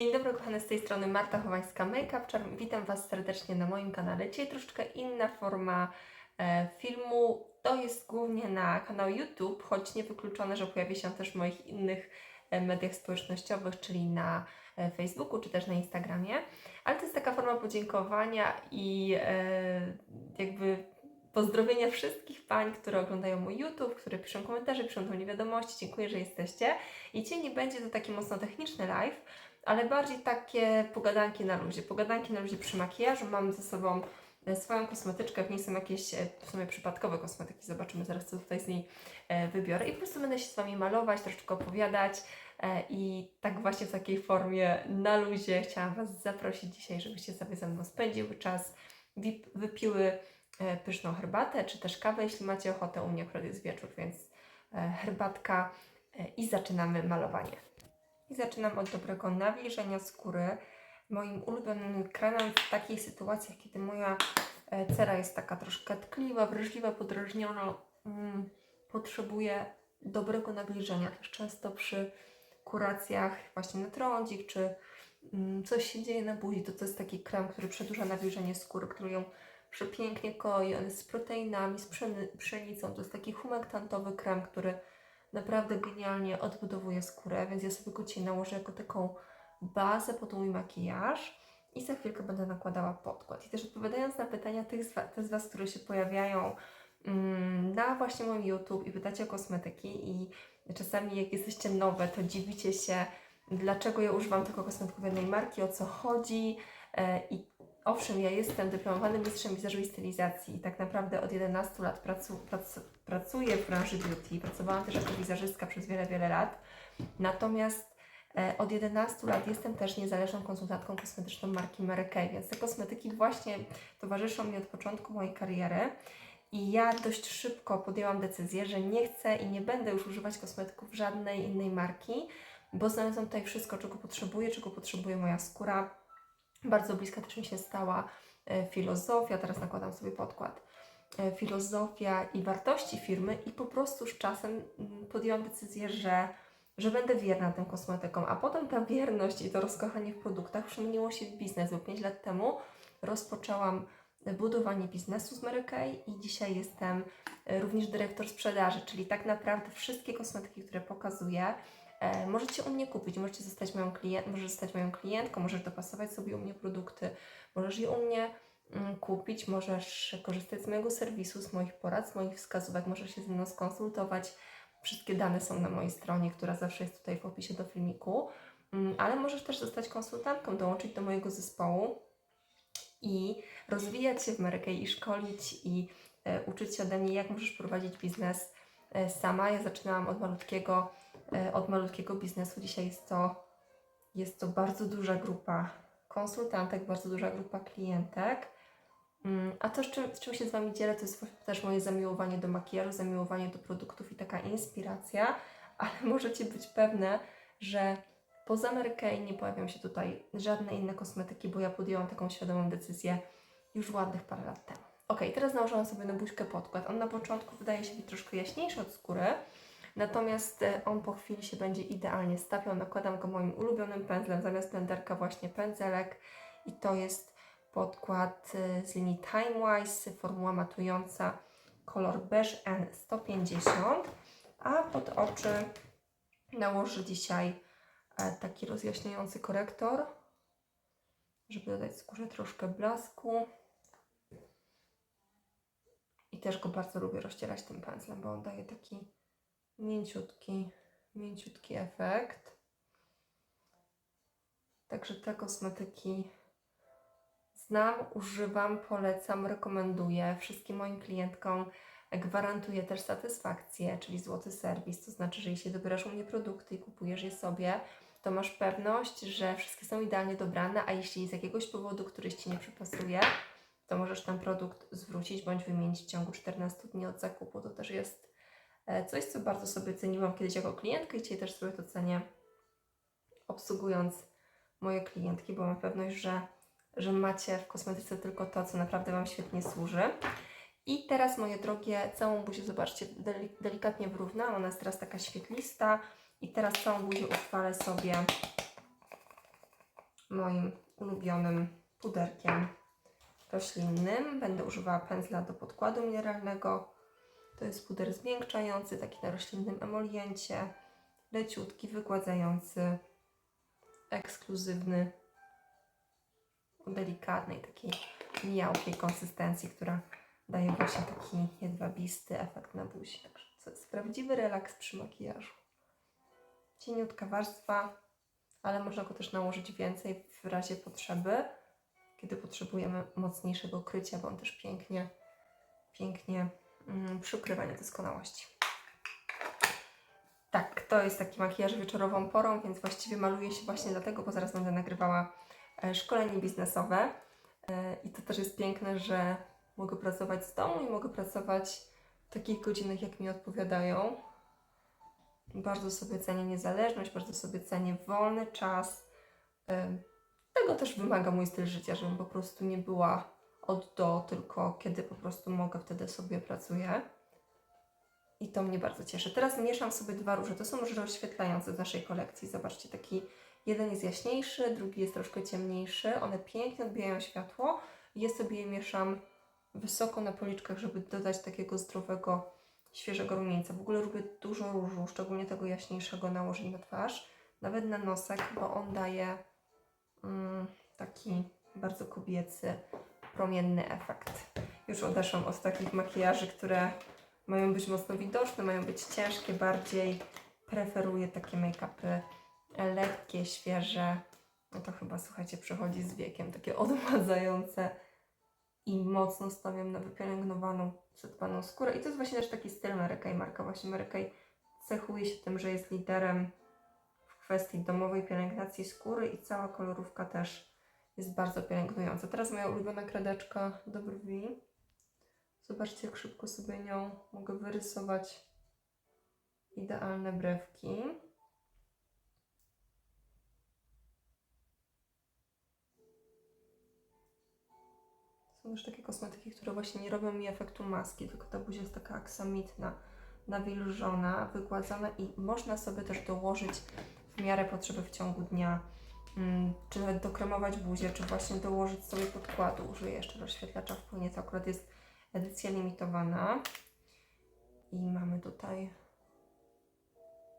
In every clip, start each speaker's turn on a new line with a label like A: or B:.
A: Dzień dobry kochane, z tej strony Marta Chowańska Makeup Charm. Witam Was serdecznie na moim kanale. Dzisiaj troszeczkę inna forma e, filmu. To jest głównie na kanał YouTube, choć niewykluczone, że pojawi się też w moich innych e, mediach społecznościowych, czyli na e, Facebooku czy też na Instagramie. Ale to jest taka forma podziękowania i e, jakby pozdrowienia wszystkich pań, które oglądają mój YouTube, które piszą komentarze, piszą do mnie wiadomości. Dziękuję, że jesteście. I dzisiaj nie będzie to taki mocno techniczny live, ale bardziej takie pogadanki na luzie. Pogadanki na luzie przy makijażu. Mam ze sobą e, swoją kosmetyczkę, w niej są jakieś e, w sumie przypadkowe kosmetyki. Zobaczymy zaraz, co tutaj z niej e, wybiorę. I po prostu będę się z Wami malować, troszeczkę opowiadać. I tak właśnie w takiej formie na luzie chciałam Was zaprosić dzisiaj, żebyście sobie ze mną spędziły czas, wypiły pyszną herbatę, czy też kawę, jeśli macie ochotę. U mnie akurat jest wieczór, więc e, herbatka e, i zaczynamy malowanie. I zaczynam od dobrego nawilżenia skóry. Moim ulubionym kremem w takich sytuacjach, kiedy moja e, cera jest taka troszkę tkliwa, wrażliwa, podrażniona, mm, potrzebuję dobrego nawilżenia. Też często przy kuracjach właśnie na trądzik, czy mm, coś się dzieje na buzi, to to jest taki krem, który przedłuża nawilżenie skóry, który ją przepięknie koi. On jest z proteinami, z pszenicą. To jest taki humektantowy krem, który naprawdę genialnie odbudowuje skórę, więc ja sobie go dzisiaj nałożę jako taką bazę pod mój makijaż i za chwilkę będę nakładała podkład. I też odpowiadając na pytania tych z Was, te z Was które się pojawiają mm, na właśnie moim YouTube i pytacie o kosmetyki i czasami jak jesteście nowe, to dziwicie się, dlaczego ja używam tylko kosmetyków jednej marki, o co chodzi e, i Owszem, ja jestem dyplomowanym mistrzem wizażu i stylizacji i tak naprawdę od 11 lat pracu, prac, pracuję w branży beauty. Pracowałam też jako wizażystka przez wiele, wiele lat. Natomiast e, od 11 lat jestem też niezależną konsultantką kosmetyczną marki Mary Kay, więc te kosmetyki właśnie towarzyszą mi od początku mojej kariery. I ja dość szybko podjęłam decyzję, że nie chcę i nie będę już używać kosmetyków żadnej innej marki, bo znalazłam tutaj wszystko, czego potrzebuję, czego potrzebuje moja skóra. Bardzo bliska też mi się stała e, filozofia, teraz nakładam sobie podkład, e, filozofia i wartości firmy i po prostu z czasem mm, podjęłam decyzję, że, że będę wierna tym kosmetykom, a potem ta wierność i to rozkochanie w produktach przemieniło się w biznes, bo 5 lat temu rozpoczęłam budowanie biznesu z Mary Kay i dzisiaj jestem e, również dyrektor sprzedaży, czyli tak naprawdę wszystkie kosmetyki, które pokazuję, możecie u mnie kupić, możecie zostać moją klient, możesz zostać moją klientką, możesz dopasować sobie u mnie produkty, możesz je u mnie mm, kupić, możesz korzystać z mojego serwisu, z moich porad, z moich wskazówek, możesz się ze mną skonsultować. Wszystkie dane są na mojej stronie, która zawsze jest tutaj w opisie do filmiku, Mm, ale możesz też zostać konsultantką, dołączyć do mojego zespołu i rozwijać się w Kay i szkolić i e, uczyć się ode mnie, jak możesz prowadzić biznes e, sama. Ja zaczynałam od malutkiego e, od malutkiego biznesu. Dzisiaj jest to, jest to bardzo duża grupa konsultantek, bardzo duża grupa klientek. Mm, A to, z czym, z czym się z Wami dzielę, to jest też moje zamiłowanie do makijażu, zamiłowanie do produktów i taka inspiracja, ale możecie być pewne, że poza Mary Kay nie pojawią się tutaj żadne inne kosmetyki, bo ja podjęłam taką świadomą decyzję już ładnych parę lat temu. Ok, teraz nałożyłam sobie na buźkę podkład. On na początku wydaje się być troszkę jaśniejszy od skóry, Natomiast e, on po chwili się będzie idealnie stawiał. Nakładam go moim ulubionym pędzlem, zamiast blenderka właśnie pędzelek. I to jest podkład e, z linii Timewise, formuła matująca, kolor beige N150. A pod oczy nałożę dzisiaj e, taki rozjaśniający korektor, żeby dodać skórze troszkę blasku. I też go bardzo lubię rozcierać tym pędzlem, bo on daje taki mięciutki, mięciutki efekt. Także te kosmetyki znam, używam, polecam, rekomenduję. Wszystkim moim klientkom gwarantuję też satysfakcję, czyli złoty serwis. To znaczy, że jeśli dobierasz u mnie produkty i kupujesz je sobie, to masz pewność, że wszystkie są idealnie dobrane, a jeśli z jakiegoś powodu któryś Ci nie przypasuje, to możesz ten produkt zwrócić bądź wymienić w ciągu 14 dni od zakupu. To też jest Coś, co bardzo sobie ceniłam kiedyś jako klientkę i dzisiaj też sobie to cenię, obsługując moje klientki, bo mam pewność, że, że macie w kosmetyce tylko to, co naprawdę Wam świetnie służy. I teraz, moje drogie, całą buzię, zobaczcie, deli- delikatnie wyrównałam, ona jest teraz taka świetlista i teraz całą buzię utrwalę sobie moim ulubionym puderkiem roślinnym. Będę używała pędzla do podkładu mineralnego. To jest puder zmiękczający, taki na roślinnym emoliencie, leciutki, wygładzający, ekskluzywny, o delikatnej, takiej miałkiej konsystencji, która daje właśnie taki jedwabisty efekt na buzi. Także to jest prawdziwy relaks przy makijażu. Cieniutka warstwa, ale można go też nałożyć więcej w razie potrzeby, kiedy potrzebujemy mocniejszego krycia, bo on też pięknie, pięknie mm, przykrywa niedoskonałości. Tak, to jest taki makijaż wieczorową porą, więc właściwie maluję się właśnie dlatego, bo zaraz będę nagrywała e, szkolenie biznesowe. E, I to też jest piękne, że mogę pracować z domu i mogę pracować w takich godzinach, jak mi odpowiadają. Bardzo sobie cenię niezależność, bardzo sobie cenię wolny czas. Ym, Tego też wymaga mój styl życia, żebym po prostu nie była od do, tylko kiedy po prostu mogę, wtedy sobie pracuję. I to mnie bardzo cieszy. Teraz mieszam sobie dwa róże. To są róże rozświetlające z naszej kolekcji. Zobaczcie, taki jeden jest jaśniejszy, drugi jest troszkę ciemniejszy. One pięknie odbijają światło. Ja sobie je mieszam wysoko na policzkach, żeby dodać takiego zdrowego, świeżego rumieńca. W ogóle lubię dużo różu, szczególnie tego jaśniejszego nałożyć na twarz, nawet na nosek, bo on daje mm, taki bardzo kobiecy, promienny efekt. Już odeszłam od takich makijaży, które mają być mocno widoczne, mają być ciężkie, bardziej preferuję takie make-upy lekkie, świeże. No to chyba, słuchajcie, przychodzi z wiekiem, takie odmładzające i mocno stawiam na wypielęgnowaną, zadbaną skórę. I to jest właśnie też taki styl Mary Kay. Marka właśnie Mary Kay cechuje się tym, że jest liderem w kwestii domowej pielęgnacji skóry i cała kolorówka też jest bardzo pielęgnująca. Teraz moja ulubiona kredeczka do brwi. Zobaczcie, jak szybko sobie nią mogę wyrysować idealne brewki. Są też takie kosmetyki, które właśnie nie robią mi efektu maski, tylko ta buzia jest taka aksamitna, nawilżona, wygładzona i można sobie też dołożyć w miarę potrzeby w ciągu dnia, czy nawet dokremować buzię, czy właśnie dołożyć sobie podkładu. Użyję jeszcze rozświetlacza w płynie, to akurat jest edycja limitowana. I mamy tutaj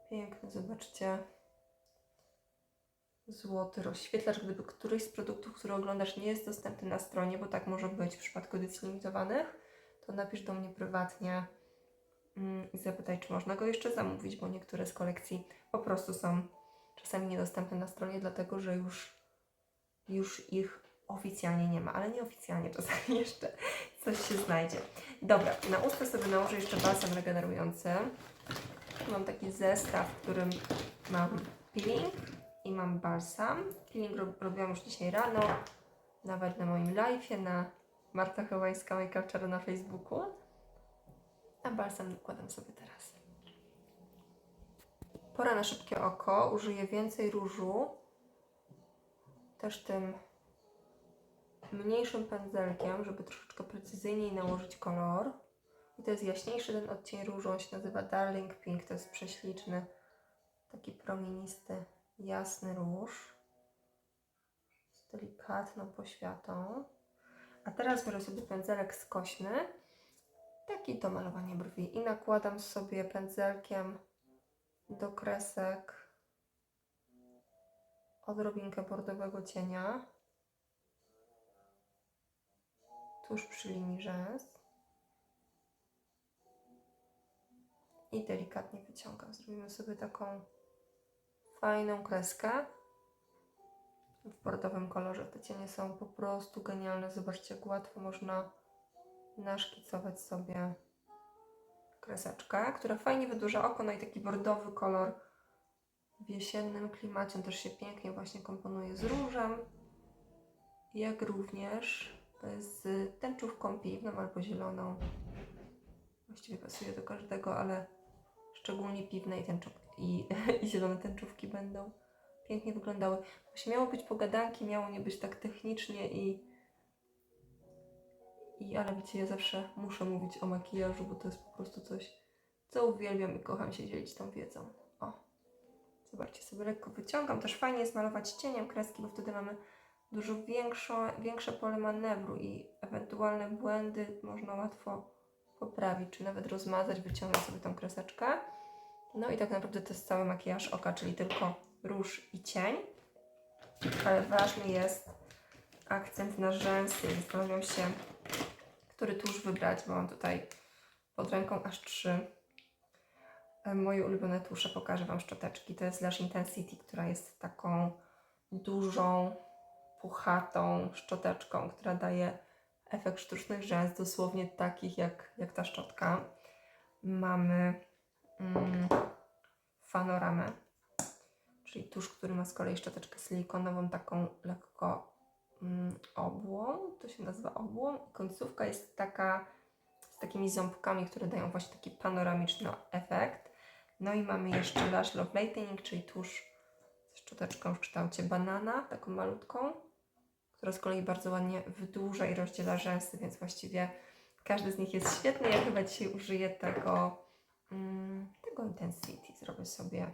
A: piękny, zobaczcie, złoty rozświetlacz. Gdyby któryś z produktów, które oglądasz, nie jest dostępny na stronie, bo tak może być w przypadku edycji limitowanych, to napisz do mnie prywatnie mm, i zapytaj, czy można go jeszcze zamówić, bo niektóre z kolekcji po prostu są czasami niedostępne na stronie, dlatego że już, już ich oficjalnie nie ma, ale nieoficjalnie czasami jeszcze coś się znajdzie. Dobra, na usta sobie nałożę jeszcze balsam regenerujący. Mam taki zestaw, w którym mam peeling i mam balsam. Peeling rob, robiłam już dzisiaj rano, nawet na moim live'ie, na Marta Hełajska Make Up na Facebooku. A balsam nakładam sobie teraz. Pora na szybkie oko. Użyję więcej różu. Też tym mniejszym pędzelkiem, żeby troszeczkę precyzyjniej nałożyć kolor. I to jest jaśniejszy ten odcień różu, on się nazywa Darling Pink, to jest prześliczny, taki promienisty, jasny róż z delikatną poświatą. A teraz biorę sobie pędzelek skośny, taki do malowania brwi i nakładam sobie pędzelkiem do kresek odrobinkę bordowego cienia tuż przy linii rzęs i delikatnie wyciągam. Zrobimy sobie taką fajną kreskę w bordowym kolorze. Te cienie są po prostu genialne. Zobaczcie, jak łatwo można naszkicować sobie kreseczkę, która fajnie wydłuża oko, no i taki bordowy kolor w jesiennym klimacie on też się pięknie właśnie komponuje z różem, jak również z tęczówką piwną albo zieloną. Właściwie pasuje do każdego, ale szczególnie piwne i, tęczu- i, i zielone tęczówki będą pięknie wyglądały. Właśnie miało być pogadanki, miało nie być tak technicznie i, i ale wiecie, ja zawsze muszę mówić o makijażu, bo to jest po prostu coś, co uwielbiam i kocham się dzielić tą wiedzą. O, Zobaczcie, sobie lekko wyciągam. Też fajnie jest malować cieniem kreski, bo wtedy mamy dużo większą, większe pole manewru i ewentualne błędy można łatwo poprawić, czy nawet rozmazać, wyciągnąć sobie tą kreseczkę. No i tak naprawdę to jest cały makijaż oka, czyli tylko róż i cień. Ale ważny jest akcent na rzęsy. Zastanawiam się, który tusz wybrać, bo mam tutaj pod ręką aż trzy e, moje ulubione tusze. Pokażę Wam szczoteczki. To jest Lash Intensity, która jest taką dużą, puchatą szczoteczką, która daje efekt sztucznych rzęs, dosłownie takich jak, jak ta szczotka. Mamy mm, Fanoramę, czyli tusz, który ma z kolei szczoteczkę silikonową, taką lekko obłą, to się nazywa obłą. Końcówka jest taka z takimi ząbkami, które dają właśnie taki panoramiczny efekt. No i mamy jeszcze Lash Love Lightening, czyli tusz z szczoteczką w kształcie banana, taką malutką, która z kolei bardzo ładnie wydłuża i rozdziela rzęsy, więc właściwie każdy z nich jest świetny. Ja chyba dzisiaj użyję tego, mm, tego Intensity. Zrobię sobie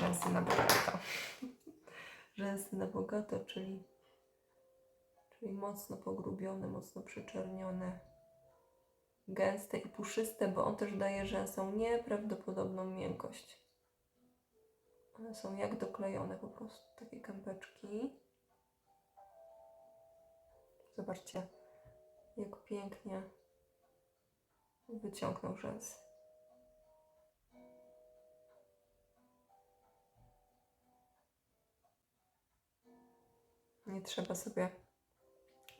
A: rzęsy na bogato. rzęsy na bogato, czyli, czyli mocno pogrubione, mocno przyczernione, gęste i puszyste, bo on też daje rzęsom nieprawdopodobną miękkość. One są jak doklejone po prostu, takie kępeczki. Zobaczcie, jak pięknie wyciągnął rzęsy. Nie trzeba sobie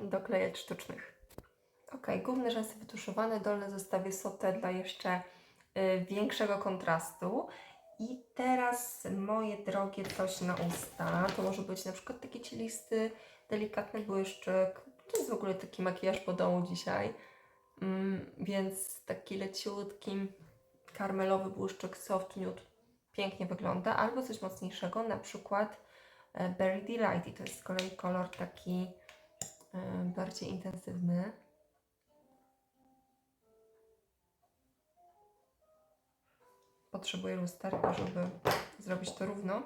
A: doklejać sztucznych. Ok, główne rzęsy wytuszowane, dolne zostawię sotę dla jeszcze y, większego kontrastu. I teraz moje drogie coś na usta. To może być na przykład taki cielisty, delikatny błyszczyk. To jest w ogóle taki makijaż po domu dzisiaj. Mm, więc taki leciutki, karmelowy błyszczyk soft nude pięknie wygląda. Albo coś mocniejszego, na przykład e, Berry Delight. I to jest z kolei kolor taki bardziej intensywny. Potrzebuję lusterka, żeby zrobić to równo.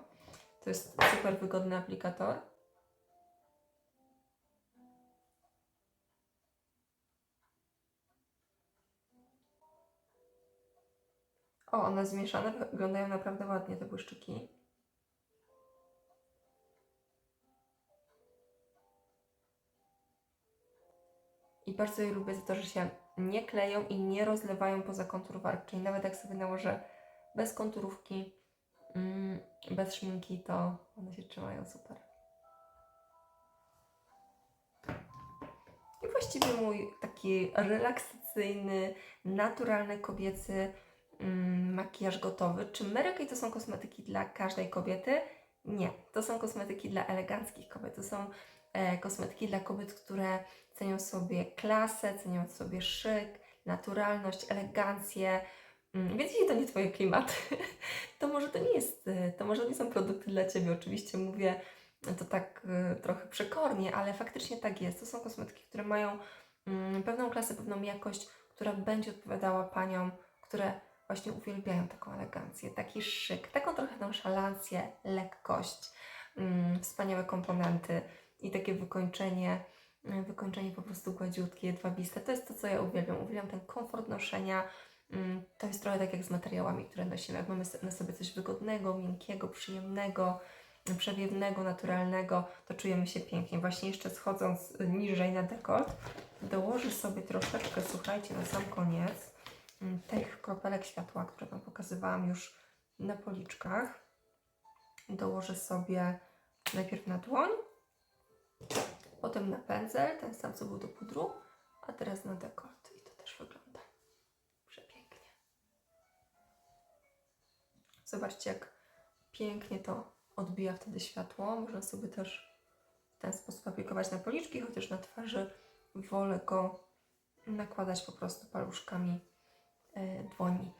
A: To jest super wygodny aplikator. O, one zmieszane wyglądają naprawdę ładnie, te błyszczyki. I bardzo je lubię za to, że się nie kleją i nie rozlewają poza kontur. Czyli nawet jak sobie nałożę bez konturówki, mm, bez szminki, to one się trzymają super. I właściwie mój taki relaksacyjny, naturalny, kobiecy mm, makijaż gotowy. Czy Mary to są kosmetyki dla każdej kobiety? Nie, to są kosmetyki dla eleganckich kobiet. To są kosmetyki dla kobiet, które cenią sobie klasę, cenią sobie szyk, naturalność, elegancję. Mm, Więc jeśli to nie Twoje klimaty, to może to nie jest, e, to może nie są produkty dla Ciebie. Oczywiście mówię to tak e, trochę przekornie, ale faktycznie tak jest. To są kosmetyki, które mają mm, pewną klasę, pewną jakość, która będzie odpowiadała paniom, które właśnie uwielbiają taką elegancję, taki szyk, taką trochę nonszalancję, lekkość, mm, wspaniałe komponenty i takie wykończenie, mm, wykończenie po prostu gładziutkie, jedwabiste. To jest to, co ja uwielbiam. Uwielbiam ten komfort noszenia. Mm, To jest trochę tak jak z materiałami, które nosimy. Jak mamy na sobie coś wygodnego, miękkiego, przyjemnego, przewiewnego, naturalnego, to czujemy się pięknie. Właśnie jeszcze schodząc niżej na dekolt, dołożę sobie troszeczkę, słuchajcie, na sam koniec mm, tych kropelek światła, które Wam pokazywałam już na policzkach. Dołożę sobie najpierw na dłoń, potem na pędzel, ten sam co był do pudru, a teraz na dekolt. I to też wygląda przepięknie. Zobaczcie, jak pięknie to odbija wtedy światło. Można sobie też w ten sposób aplikować na policzki, chociaż na twarzy wolę go nakładać po prostu paluszkami e, dłoni.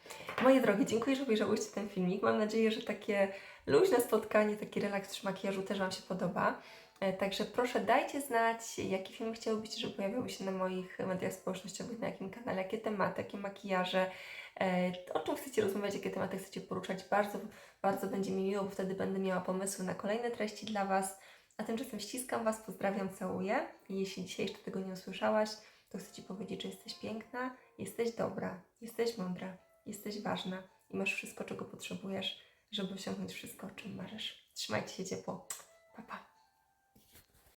A: Moje drogie, dziękuję, że obejrzałyście ten filmik. Mam nadzieję, że takie luźne spotkanie, taki relaks przy makijażu też Wam się podoba. E, Także proszę dajcie znać, jaki film chciałbyście, żeby pojawiał się na moich mediach społecznościowych, na jakim kanale, jakie tematy, jakie makijaże. e, o czym chcecie rozmawiać, jakie tematy chcecie poruszać. Bardzo, bardzo będzie mi miło, bo wtedy będę miała pomysły na kolejne treści dla Was. A tymczasem ściskam Was, pozdrawiam, całuję. Jeśli dzisiaj jeszcze tego nie usłyszałaś, to chcę Ci powiedzieć, że jesteś piękna, jesteś dobra, jesteś mądra, jesteś ważna i masz wszystko, czego potrzebujesz, żeby osiągnąć wszystko, o czym marzysz. Trzymajcie się ciepło. Pa, pa.